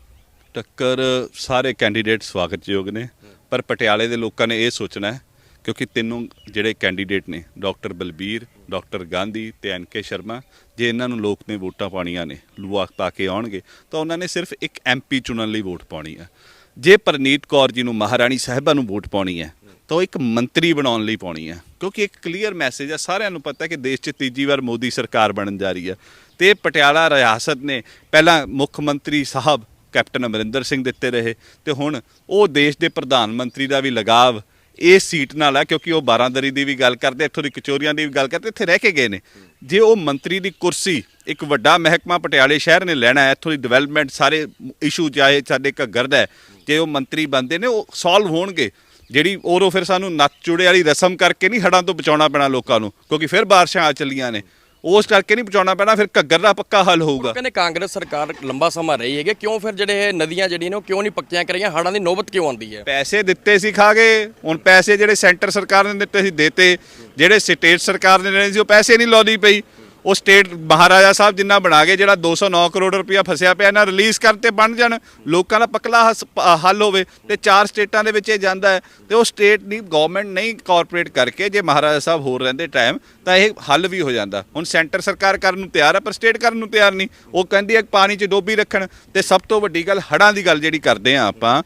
ਟੱਕਰ ਸਾਰੇ ਕੈਂਡੀਡੇਟ ਸਵਾਗਤਯੋਗ ਨੇ। ਪਰ ਪਟਿਆਲੇ ਦੇ ਲੋਕਾਂ ਨੇ ਇਹ ਸੋਚਣਾ ਹੈ, ਕਿਉਂਕਿ ਤਿੰਨੋਂ ਜਿਹੜੇ ਕੈਂਡੀਡੇਟ ਨੇ, ਡਾਕਟਰ ਬਲਬੀਰ, ਡਾਕਟਰ ਗਾਂਧੀ ਤੇ ਐਨ ਕੇ ਸ਼ਰਮਾ, ਜੇ ਇਹਨਾਂ ਨੂੰ ਲੋਕ ਨੇ ਵੋਟਾਂ ਪਾਣੀਆਂ ਨੇ, ਲੂਆ ਪਾ ਕੇ ਆਉਣਗੇ, ਤਾਂ ਉਹਨਾਂ ਨੇ ਸਿਰਫ ਇੱਕ ਐਮਪੀ ਚੁਣਨ ਲਈ ਵੋਟ ਪਾਉਣੀ ਹੈ। ਜੇ ਪਰਨੀਤ ਕੌਰ ਜੀ ਨੂੰ ਮਹਾਰਾਣੀ ਸਾਹਿਬਾ ਨੂੰ ਵੋਟ ਪਾਉਣੀ ਹੈ, ਤਾਂ ਉਹ ਇੱਕ ਮੰਤਰੀ ਬਣਾਉਣ ਲਈ ਪਾਉਣੀ ਹੈ, ਕਿਉਂਕਿ ਇੱਕ ਕਲੀਅਰ ਮੈਸੇਜ ਹੈ, ਸਾਰਿਆਂ ਨੂੰ ਪਤਾ ਹੈ ਕਿ ਦੇਸ਼ 'ਚ ਤੀਜੀ ਵਾਰ ਮੋਦੀ ਸਰਕਾਰ ਬਣਨ ਜਾ ਰਹੀ ਹੈ। ਤੇ ਪਟਿਆਲਾ ਰਿਆਸਤ ਨੇ, ਪਹਿਲਾਂ ਮੁੱਖ ਮੰਤਰੀ ਸਾਹਿਬ ਕੈਪਟਨ ਅਮਰਿੰਦਰ ਸਿੰਘ ਦਿੱਤੇ ਰਹੇ ਤੇ ਹੁਣ ਉਹ ਦੇਸ਼ ਦੇ ਪ੍ਰਧਾਨ ਮੰਤਰੀ ਦਾ ਵੀ ਲਗਾਵ ਇਸ ਸੀਟ ਨਾਲ ਹੈ ਕਿਉਂਕਿ ਉਹ ਬਾਰਾਂਦਰੀ ਦੀ ਵੀ ਗੱਲ ਕਰਦੇ, ਇੱਥੋਂ ਦੀ ਕਚੋਰੀਆਂ ਦੀ ਵੀ ਗੱਲ ਕਰਦੇ, ਇੱਥੇ ਰਹਿ ਕੇ ਗਏ ਨੇ। ਜੇ ਉਹ ਮੰਤਰੀ ਦੀ ਕੁਰਸੀ ਇੱਕ ਵੱਡਾ ਮਹਿਕਮਾ ਪਟਿਆਲੇ ਸ਼ਹਿਰ ਨੇ ਲੈਣਾ ਹੈ, ਇੱਥੋਂ ਦੀ ਡਿਵੈਲਪਮੈਂਟ ਸਾਰੇ ਇਸ਼ੂ ਚਾਹੇ ਸਾਡੇ ਘੱਗਰ ਦਾ ਜੇ ਉਹ ਮੰਤਰੀ ਬੰਦੇ ਨੇ, ਉਹ ਸੋਲਵ ਹੋਣਗੇ। ਜਿਹੜੀ ਔਰੋਂ ਫਿਰ ਸਾਨੂੰ ਨੱਚ ਚੁੜੇ ਵਾਲੀ ਰਸਮ ਕਰਕੇ ਨਹੀਂ ਹੜਾਂ ਤੋਂ ਬਚਾਉਣਾ ਪੈਣਾ ਲੋਕਾਂ ਨੂੰ, ਕਿਉਂਕਿ ਫਿਰ ਬਾਰਿਸ਼ਾਂ ਆ ਚੱਲੀਆਂ ਨੇ। ਉਸ ਕਰਕੇ ਨਹੀਂ ਬਚਾਉਣਾ ਪੈਣਾ ਫਿਰ ਘੱਗਰ ਦਾ ਪੱਕਾ ਹੱਲ ਹੋਊਗਾ। ਕਹਿੰਦੇ ਕਾਂਗਰਸ ਸਰਕਾਰ ਲੰਬਾ ਸਮਾਂ ਰਹੀ ਹੈਗੀ ਕਿਉਂ ਫਿਰ ਜਿਹੜੇ ਇਹ ਨਦੀਆਂ ਜਿਹੜੀਆਂ ਨੇ ਉਹ ਕਿਉਂ ਨਹੀਂ ਪੱਕੀਆਂ ਕਰੀਆਂ ਹੜ੍ਹਾਂ ਦੀ ਨੌਬਤ ਕਿਉਂ ਆਉਂਦੀ ਹੈ? ਪੈਸੇ ਦਿੱਤੇ ਸੀ ਖਾਗੇ ਹੁਣ ਪੈਸੇ ਜਿਹੜੇ ਸੈਂਟਰ ਸਰਕਾਰ ਨੇ ਦਿੱਤੇ ਸੀ ਦੇਤੇ ਜਿਹੜੇ ਸਟੇਟ ਸਰਕਾਰ ਨੇ ਦੇਣੇ ਸੀ ਉਹ ਪੈਸੇ ਨਹੀਂ ਲਾਉਂਦੀ ਪਈ। ਉਹ ਸਟੇਟ ਮਹਾਰਾਜਾ ਸਾਹਿਬ ਜਿੰਨਾ ਬਣਾ ਕੇ ਜਿਹੜਾ 209 ਕਰੋੜ ਰੁਪਇਆ ਫਸਿਆ ਪਿਆ, ਇਹਨਾਂ ਰਿਲੀਜ਼ ਕਰਨ 'ਤੇ ਬਣ ਜਾਣ, ਲੋਕਾਂ ਦਾ ਪਕਲਾ ਹਸ- ਹੱਲ ਹੋਵੇ ਤੇ ਚਾਰ ਸਟੇਟਾਂ ਦੇ ਵਿੱਚ ਇਹ ਜਾਂਦਾ ਹੈ ਤੇ ਉਹ ਸਟੇਟ ਨਹੀਂ ਗਵਰਨਮੈਂਟ ਨਹੀਂ ਕਾਰਪੋਰੇਟ ਕਰਕੇ ਜੇ ਮਹਾਰਾਜਾ ਸਾਹਿਬ ਹੋਰ ਰਹਿੰਦੇ ਟਾਈਮ ਤਾਂ ਇਹ ਹੱਲ ਵੀ ਹੋ ਜਾਂਦਾ। ਹੁਣ ਸੈਂਟਰ ਸਰਕਾਰ ਕਰਨ ਨੂੰ ਤਿਆਰ ਹੈ ਪਰ ਸਟੇਟ ਕਰਨ ਨੂੰ ਤਿਆਰ ਨਹੀਂ। ਉਹ ਕਹਿੰਦੀ ਹੈ ਪਾਣੀ 'ਚ ਡੋਬੀ ਰੱਖਣ ਤੇ ਸਭ ਤੋਂ ਵੱਡੀ ਗੱਲ ਹੜਾਂ ਦੀ ਗੱਲ ਜਿਹੜੀ ਕਰਦੇ ਆ ਆਪਾਂ,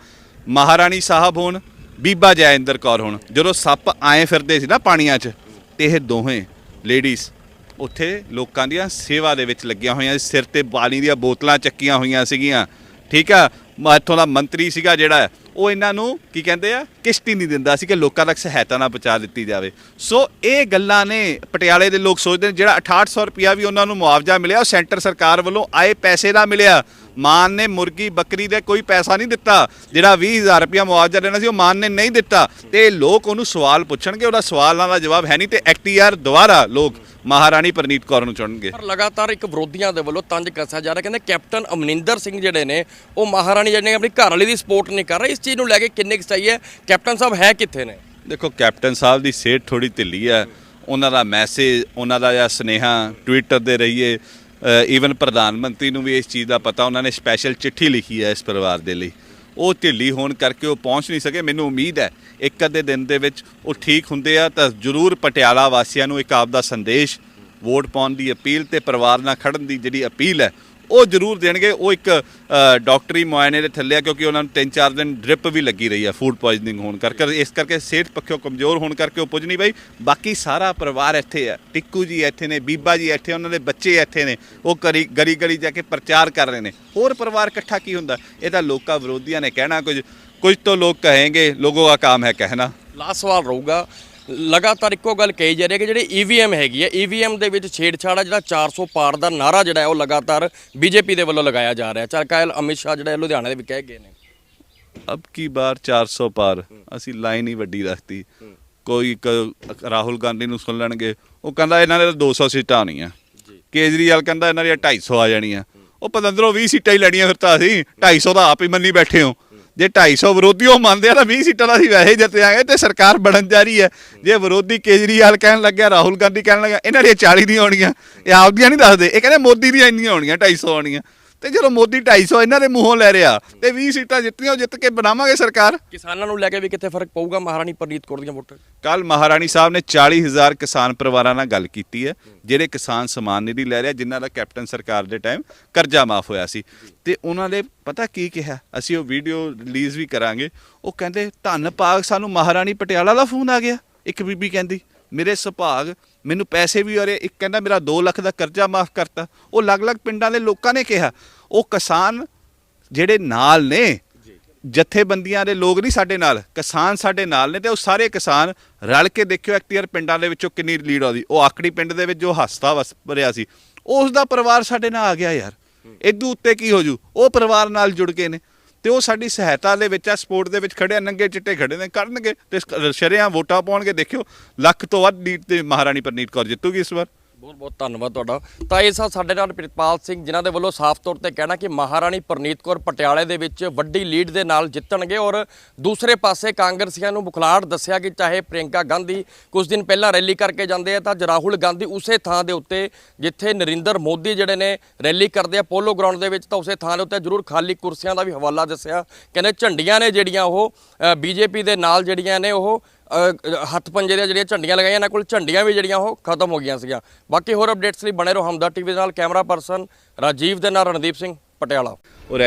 ਮਹਾਰਾਣੀ ਸਾਹਿਬ ਹੋਣ, ਬੀਬਾ ਜੈਇੰਦਰ ਕੌਰ ਹੋਣ। ਜਦੋਂ ਸੱਪ ਆਏ ਫਿਰਦੇ ਸੀ ਨਾ ਪਾਣੀਆਂ 'ਚ, ਤੇ ਇਹ ਦੋਵੇਂ ਲੇਡੀਜ਼ ਉੱਥੇ ਲੋਕਾਂ ਦੀਆਂ ਸੇਵਾ ਦੇ ਵਿੱਚ ਲੱਗੀਆਂ ਹੋਈਆਂ ਸੀ। ਸਿਰ ਤੇ ਪਾਣੀ ਦੀਆਂ ਬੋਤਲਾਂ ਚੱਕੀਆਂ ਹੋਈਆਂ ਸੀਗੀਆਂ। ਠੀਕ ਆ? ਮ- ਇੱਥੋਂ ਦਾ ਮੰਤਰੀ ਸੀਗਾ ਜਿਹੜਾ, ਉਹ ਇਹਨਾਂ ਨੂੰ ਕੀ ਕਹਿੰਦੇ ਆ? ਕਿਸ਼ਤੀ ਨਹੀਂ ਦਿੰਦਾ ਸੀ ਕਿ ਲੋਕਾਂ ਤੱਕ ਸਹਾਇਤਾ ਨਾ ਪਹੁੰਚਾ ਦਿੱਤੀ ਜਾਵੇ। ਸੋ ਇਹ ਗੱਲਾਂ ਨੇ ਪਟਿਆਲੇ ਦੇ ਲੋਕ ਸੋਚਦੇ ਨੇ ਜਿਹੜਾ 6800 ਰੁਪਿਆ ਵੀ ਉਹਨਾਂ ਨੂੰ ਮੁਆਵਜ਼ਾ ਮਿਲਿਆ, ਉਹ ਸੈਂਟਰ ਸਰਕਾਰ ਵੱਲੋਂ ਆਏ ਪੈਸੇ ਦਾ ਮਿਲਿਆ। ਮਾਨ ਨੇ ਮੁਰਗੀ ਬੱਕਰੀ ਦੇ ਕੋਈ ਪੈਸਾ ਨਹੀਂ ਦਿੱਤਾ। ਜਿਹੜਾ 20000 ਰੁਪਿਆ ਮੁਆਵਜ਼ਾ ਦੇਣਾ ਸੀ ਉਹ ਮਾਨ ਨੇ ਨਹੀਂ ਦਿੱਤਾ। ਤੇ ਲੋਕ ਉਹਨੂੰ ਸਵਾਲ ਪੁੱਛਣਗੇ ਉਹਦਾ ਸਵਾਲਾਂ ਦਾ ਜਵਾਬ ਹੈ ਨਹੀਂ ਤੇ ਐਕਟੀਆਰ ਦੁਬਾਰਾ ਲੋਕ ਮਹਾਰਾਣੀ ਪ੍ਰਨੀਤ ਕੌਰ ਨੂੰ ਚੁਣਨਗੇ। ਪਰ ਲਗਾਤਾਰ ਇੱਕ ਵਿਰੋਧੀਆਂ ਦੇ ਵੱਲੋਂ ਤੰਜ ਕੱਸਿਆ ਜਾ ਰਿਹਾ ਕਹਿੰਦੇ ਕੈਪਟਨ ਅਮਨਿੰਦਰ ਸਿੰਘ ਜਿਹੜੇ ਨੇ ਉਹ ਮਹਾਰਾਣੀ ਜਿਹੜੇ ਆਪਣੀ ਘਰ ਵਾਲੀ ਦੀ ਸਪੋਰਟ ਨਹੀਂ ਕਰ ਰਹੇ। ਇਸ ਚੀਜ਼ ਨੂੰ ਲੈ ਕੇ ਕਿੰਨੇ ਕੁ ਸਹੀ ਹੈ? ਕੈਪਟਨ ਸਾਹਿਬ ਹੈ ਕਿੱਥੇ ਨੇ? ਦੇਖੋ ਕੈਪਟਨ ਸਾਹਿਬ ਦੀ ਸਿਹਤ ਥੋੜੀ ਢਿੱਲੀ ਹੈ। ਉਹਨਾਂ ਦਾ ਮੈਸੇਜ ਉਹਨਾਂ ਦਾ ਜਾਂ ਸੁਨੇਹਾ ਟਵਿੱਟਰ ਦੇ ਰਹੀਏ। ਈਵਨ ਪ੍ਰਧਾਨ ਮੰਤਰੀ ਨੂੰ ਵੀ ਇਸ ਚੀਜ਼ ਦਾ ਪਤਾ, ਉਹਨਾਂ ਨੇ ਸਪੈਸ਼ਲ ਚਿੱਠੀ ਲਿਖੀ ਹੈ ਇਸ ਪਰਿਵਾਰ ਦੇ ਲਈ। ਉਹ ਢਿੱਲੀ ਹੋਣ ਕਰਕੇ ਉਹ ਪਹੁੰਚ ਨਹੀਂ ਸਕੇ। ਮੈਨੂੰ ਉਮੀਦ ਹੈ ਇੱਕ ਅੱਧੇ ਦਿਨ ਦੇ ਵਿੱਚ ਉਹ ਠੀਕ ਹੁੰਦੇ ਆ, ਤਾਂ ਜ਼ਰੂਰ ਪਟਿਆਲਾ ਵਾਸੀਆਂ ਨੂੰ ਇੱਕ ਆਪ ਦਾ ਸੰਦੇਸ਼, ਵੋਟ ਪਾਉਣ ਦੀ ਅਪੀਲ ਤੇ ਪਰਿਵਾਰ ਨਾਲ ਖੜਨ ਦੀ ਜਿਹੜੀ ਅਪੀਲ ਹੈ ਉਹ ਜ਼ਰੂਰ ਦੇਣਗੇ। ਉਹ ਇੱਕ ਡਾਕਟਰੀ ਮੁਆਇਨੇ ਦੇ ਥੱਲੇ ਆ ਕਿਉਂਕਿ ਉਹਨਾਂ ਨੂੰ 3-4 ਦਿਨ ਡ੍ਰਿਪ ਵੀ ਲੱਗੀ ਰਹੀ ਆ ਫੂਡ ਪੋਇਜ਼ਨਿੰਗ ਹੋਣ ਕਰਕੇ। ਇਸ ਕਰਕੇ ਸਿਹਤ ਪੱਖੋਂ ਕਮਜ਼ੋਰ ਹੋਣ ਕਰਕੇ ਉਹ ਪੁੱਜ ਨਹੀਂ ਪਈ। ਬਾਕੀ ਸਾਰਾ ਪਰਿਵਾਰ ਇੱਥੇ ਆ। ਟਿੱਕੂ ਜੀ ਇੱਥੇ ਨੇ, ਬੀਬਾ ਜੀ ਇੱਥੇ, ਉਹਨਾਂ ਦੇ ਬੱਚੇ ਇੱਥੇ ਨੇ। ਉਹ ਕਰੀ, ਗਲੀ ਗਲੀ ਜਾ ਕੇ ਪ੍ਰਚਾਰ ਕਰ ਰਹੇ ਨੇ। ਹੋਰ ਪਰਿਵਾਰ ਇਕੱਠਾ ਕੀ ਹੁੰਦਾ? ਇਹ ਤਾਂ ਲੋਕਾਂ ਵਿਰੋਧੀਆਂ ਨੇ ਕਹਿਣਾ ਕੁਝ। ਕੁਝ ਤੋਂ ਲੋਕ ਕਹੇਂਗੇ, ਲੋਗੋਂ ਦਾ ਕੰਮ ਹੈ ਕਹਿਣਾ। ਲਾਸਟ ਸਵਾਲ ਰਹੂਗਾ। ਲਗਾਤਾਰ ਇੱਕੋ ਗੱਲ ਕਹੀ ਜਾ ਰਹੀ ਹੈ ਕਿ ਜਿਹੜੇ ਈਵੀਐਮ ਹੈਗੀ ਹੈ ਈਵੀਐਮ ਦੇ ਵਿੱਚ ਛੇੜਛਾੜ ਆ ਜਿਹੜਾ 400 ਪਾਰ ਦਾ ਨਾਰਾ ਜਿਹੜਾ ਹੈ ਉਹ ਲਗਾਤਾਰ ਬੀਜੇਪੀ ਦੇ ਵੱਲੋਂ ਲਗਾਇਆ ਜਾ ਰਿਹਾ ਚਾਰ ਕਾਇਲ ਅਮਿਤ ਸ਼ਾਹ ਜਿਹੜਾ ਲੁਧਿਆਣੇ ਦੇ ਵੀ ਕਹਿ ਗਏ ਨੇ। ਅਬ ਕੀ ਬਾਰ 400 ਪਾਰ ਅਸੀਂ ਲਾਈਨ ਹੀ ਵੱਡੀ ਰੱਖਤੀ। ਕੋਈ ਰਾਹੁਲ ਗਾਂਧੀ ਨੂੰ ਸੁਣ ਲੈਣਗੇ ਉਹ ਕਹਿੰਦਾ ਇਹਨਾਂ ਦੇ ਤਾਂ 200 ਸੀਟਾਂ ਆਉਣੀਆਂ। ਕੇਜਰੀਵਾਲ ਕਹਿੰਦਾ ਇਹਨਾਂ ਦੀਆਂ 250 ਆ ਜਾਣੀਆਂ। ਉਹ ਪਤੰਦਰੋਂ 20 ਸੀਟਾਂ ਹੀ ਲੈਣੀਆਂ ਫਿਰ ਤਾਂ ਅਸੀਂ। 250 ਦਾ ਆਪ ਹੀ ਮੰਨੀ ਬੈਠੇ ਹੋ। ਜੇ 250 ਉਹ ਮੰਨਦੇ ਆ ਤਾਂ 20 ਸੀਟਾਂ ਦਾ ਅਸੀਂ ਵੈਸੇ ਹੀ ਜਿੱਤ ਜਾਾਂਗੇ ਤੇ ਸਰਕਾਰ ਬਣਨ ਜਾ ਰਹੀ ਹੈ। ਜੇ ਵਿਰੋਧੀ ਕੇਜਰੀਵਾਲ ਕਹਿਣ ਲੱਗਿਆ, ਰਾਹੁਲ ਗਾਂਧੀ ਕਹਿਣ ਲੱਗਾ ਇਹਨਾਂ ਦੀਆਂ 40 ਦੀਆਂ ਆਉਣੀਆਂ ਇਹ ਆਪਦੀਆਂ ਨਹੀਂ ਦੱਸਦੇ। ਇਹ ਕਹਿੰਦੇ ਮੋਦੀ ਦੀਆਂ ਇੰਨੀਆਂ ਆਉਣੀਆਂ 250 ਆਉਣੀਆਂ ਤੇ ਜਦੋਂ ਮੋਦੀ 250 ਇਹਨਾਂ ਦੇ ਮੂੰਹੋਂ ਲੈ ਰਿਹਾ ਤੇ 20 ਸੀਟਾਂ ਜਿੱਤੀਆਂ ਉਹ ਜਿੱਤ ਕੇ ਬਣਾਵਾਂਗੇ ਸਰਕਾਰ? ਕਿਸਾਨਾਂ ਨੂੰ ਲੈ ਕੇ ਵੀ ਕਿੱਥੇ ਫ਼ਰਕ ਪਊਗਾ? ਮਹਾਰਾਣੀ ਪ੍ਰਨੀਤ ਕੌਰ ਦੀਆਂ ਵੋਟਾਂ? ਕੱਲ ਮਹਾਰਾਣੀ ਸਾਹਿਬ ਨੇ 40000 ਕਿਸਾਨ ਪਰਿਵਾਰਾਂ ਨਾਲ ਗੱਲ ਕੀਤੀ ਹੈ ਜਿਹੜੇ ਕਿਸਾਨ ਸਮਾਨ ਨਿਧੀ ਲੈ ਰਿਹਾ ਜਿਨ੍ਹਾਂ ਦਾ ਕੈਪਟਨ ਸਰਕਾਰ ਦੇ ਟਾਈਮ ਕਰਜ਼ਾ ਮਾਫ ਹੋਇਆ ਸੀ। ਤੇ ਉਹਨਾਂ ਨੇ ਪਤਾ ਕੀ ਕਿਹਾ? ਅਸੀਂ ਉਹ ਵੀਡੀਓ ਰਿਲੀਜ਼ ਵੀ ਕਰਾਂਗੇ। ਉਹ ਕਹਿੰਦੇ ਧੰਨ ਭਾਗ ਸਾਨੂੰ ਮਹਾਰਾਣੀ ਪਟਿਆਲਾ ਦਾ ਫੋਨ ਆ ਗਿਆ। ਇੱਕ ਬੀਬੀ ਕਹਿੰਦੀ ਮੇਰੇ ਸੁਭਾਗ ਮੈਨੂੰ ਪੈਸੇ ਵੀ ਰਹੇ ਇੱਕ ਕਹਿੰਦਾ ਮੇਰਾ 2 ਲੱਖ ਦਾ ਕਰਜ਼ਾ ਮਾਫ ਕਰਤਾ। ਉਹ ਅਲੱਗ-ਅਲੱਗ ਪਿੰਡਾਂ ਦੇ ਲੋਕਾਂ ਨੇ ਕਿਹਾ। ਉਹ ਕਿਸਾਨ ਜਿਹੜੇ ਨਾਲ ਨੇ ਜਥੇਬੰਦੀਆਂ ਦੇ ਲੋਕ ਨਹੀਂ ਸਾਡੇ ਨਾਲ ਕਿਸਾਨ ਸਾਡੇ ਨਾਲ ਨੇ ਤੇ ਉਹ ਸਾਰੇ ਕਿਸਾਨ ਰਲ ਕੇ ਦੇਖਿਓ ਐਕਟੀਅਰ ਪਿੰਡਾਂ ਦੇ ਵਿੱਚੋਂ ਕਿੰਨੀ ਲੀਡ ਆਉਂਦੀ। ਉਹ ਆਕੜੀ ਪਿੰਡ ਦੇ ਵਿੱਚ ਜੋ ਹਸਤਾ ਵਸ ਭਰਿਆ ਸੀ ਉਸ ਦਾ ਪਰਿਵਾਰ ਸਾਡੇ ਨਾਲ ਆ ਗਿਆ ਯਾਰ। ਇਦੋਂ ਉੱਤੇ ਕੀ ਹੋ ਜੂ? ਉਹ ਪਰਿਵਾਰ ਨਾਲ ਜੁੜ ਕੇ ਨੇ। ਤੇ ਉਹ ਸਾਡੀ ਸਹਾਇਤਾ ਦੇ ਵਿੱਚ ਆ, ਸਪੋਰਟ ਦੇ ਵਿੱਚ ਖੜੇ ਆ, ਨੰਗੇ ਚਿੱਟੇ ਖੜੇ ਨੇ, ਕਰਨਗੇ ਤੇ ਸ਼ਰਿਆਂ ਵੋਟਾਂ ਪਾਉਣਗੇ, ਦੇਖਿਓ, ਲੱਖ ਤੋਂ ਵੱਧ ਲੀਡ ਤੇ ਮਹਾਰਾਣੀ ਪਰਨੀਤ ਕੌਰ ਜਿੱਤੂਗੀ ਇਸ ਵਾਰ। ਬਹੁਤ ਬਹੁਤ ਧੰਨਵਾਦ ਤੁਹਾਡਾ। ਤਾਂ ਇਹ ਸਾ ਸਾਡੇ ਨਾਲ ਪ੍ਰਿਤਪਾਲ ਸਿੰਘ ਜਿਨ੍ਹਾਂ ਦੇ ਵੱਲੋਂ ਸਾਫ਼ ਤੌਰ ਤੇ ਕਹਿਣਾ ਕਿ ਮਹਾਰਾਣੀ ਪ੍ਰਨੀਤ ਕੌਰ ਪਟਿਆਲੇ ਦੇ ਵਿੱਚ ਵੱਡੀ ਲੀਡ ਦੇ ਨਾਲ ਜਿੱਤਣਗੇ ਔਰ ਦੂਸਰੇ ਪਾਸੇ ਕਾਂਗਰਸੀਆਂ ਨੂੰ ਬੁਖਲਾੜ ਦੱਸਿਆ ਕਿ ਚਾਹੇ ਪ੍ਰਿਯੰਕਾ ਗਾਂਧੀ ਕੁਝ ਦਿਨ ਪਹਿਲਾਂ ਰੈਲੀ ਕਰਕੇ ਜਾਂਦੇ ਆ, ਤਾਂ ਰਾਹੁਲ ਗਾਂਧੀ ਉਸੇ ਥਾਂ ਦੇ ਉੱਤੇ ਜਿੱਥੇ ਨਰਿੰਦਰ ਮੋਦੀ ਜਿਹੜੇ ਨੇ ਰੈਲੀ ਕਰਦੇ ਆ ਪੋਲੋ ਗਰਾਊਂਡ ਦੇ ਵਿੱਚ ਤਾਂ ਉਸੇ ਥਾਂ ਦੇ ਉੱਤੇ ਜ਼ਰੂਰ ਖਾਲੀ ਕੁਰਸੀਆਂ ਦਾ ਵੀ ਹਵਾਲਾ ਦੱਸਿਆ। ਕਹਿੰਦੇ ਝੰਡੀਆਂ ਨੇ ਜਿਹੜੀਆਂ ਉਹ ਬੀਜੇਪੀ ਦੇ ਨਾਲ ਜਿਹੜੀਆਂ ਨੇ ਉਹ ਹੱਥ ਪੰਜੇ ਦੀਆਂ ਜਿਹੜੀਆਂ ਝੰਡੀਆਂ ਲਗਾਈਆਂ, ਇਹਨਾਂ ਕੋਲ ਝੰਡੀਆਂ ਵੀ ਜਿਹੜੀਆਂ ਉਹ ਖਤਮ ਹੋ ਗਈਆਂ ਸੀਗੀਆਂ। ਬਾਕੀ ਹੋਰ ਅਪਡੇਟਸ ਲਈ ਬਣੇ ਰਹੋ ਹਮਦਾ ਟੀਵੀ ਦੇ ਨਾਲ। ਕੈਮਰਾ ਪਰਸਨ ਰਾਜੀਵ ਦੇ ਨਾਲ ਰਣਦੀਪ ਸਿੰਘ, ਪਟਿਆਲਾ। ਔਰ